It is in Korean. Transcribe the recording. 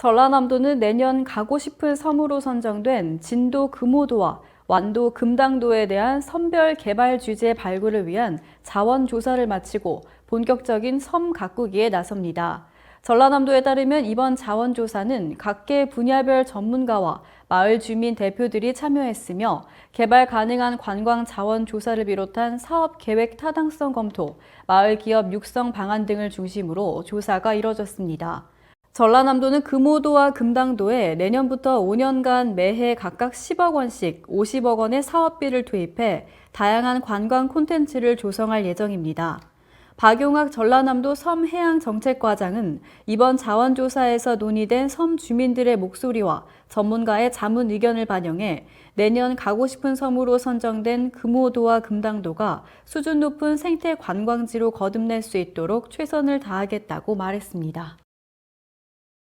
전라남도는 내년 가고 싶은 섬으로 선정된 진도 금오도와 완도 금당도에 대한 선별 개발 주제 발굴을 위한 자원 조사를 마치고 본격적인 섬 가꾸기에 나섭니다. 전라남도에 따르면 이번 자원 조사는 각계 분야별 전문가와 마을 주민 대표들이 참여했으며 개발 가능한 관광 자원 조사를 비롯한 사업 계획 타당성 검토, 마을 기업 육성 방안 등을 중심으로 조사가 이뤄졌습니다. 전라남도는 금오도와 금당도에 내년부터 5년간 매해 각각 10억 원씩 50억 원의 사업비를 투입해 다양한 관광 콘텐츠를 조성할 예정입니다. 박용학 전라남도 섬해양정책과장은 이번 자원조사에서 논의된 섬 주민들의 목소리와 전문가의 자문 의견을 반영해 내년 가고 싶은 섬으로 선정된 금오도와 금당도가 수준 높은 생태 관광지로 거듭날 수 있도록 최선을 다하겠다고 말했습니다.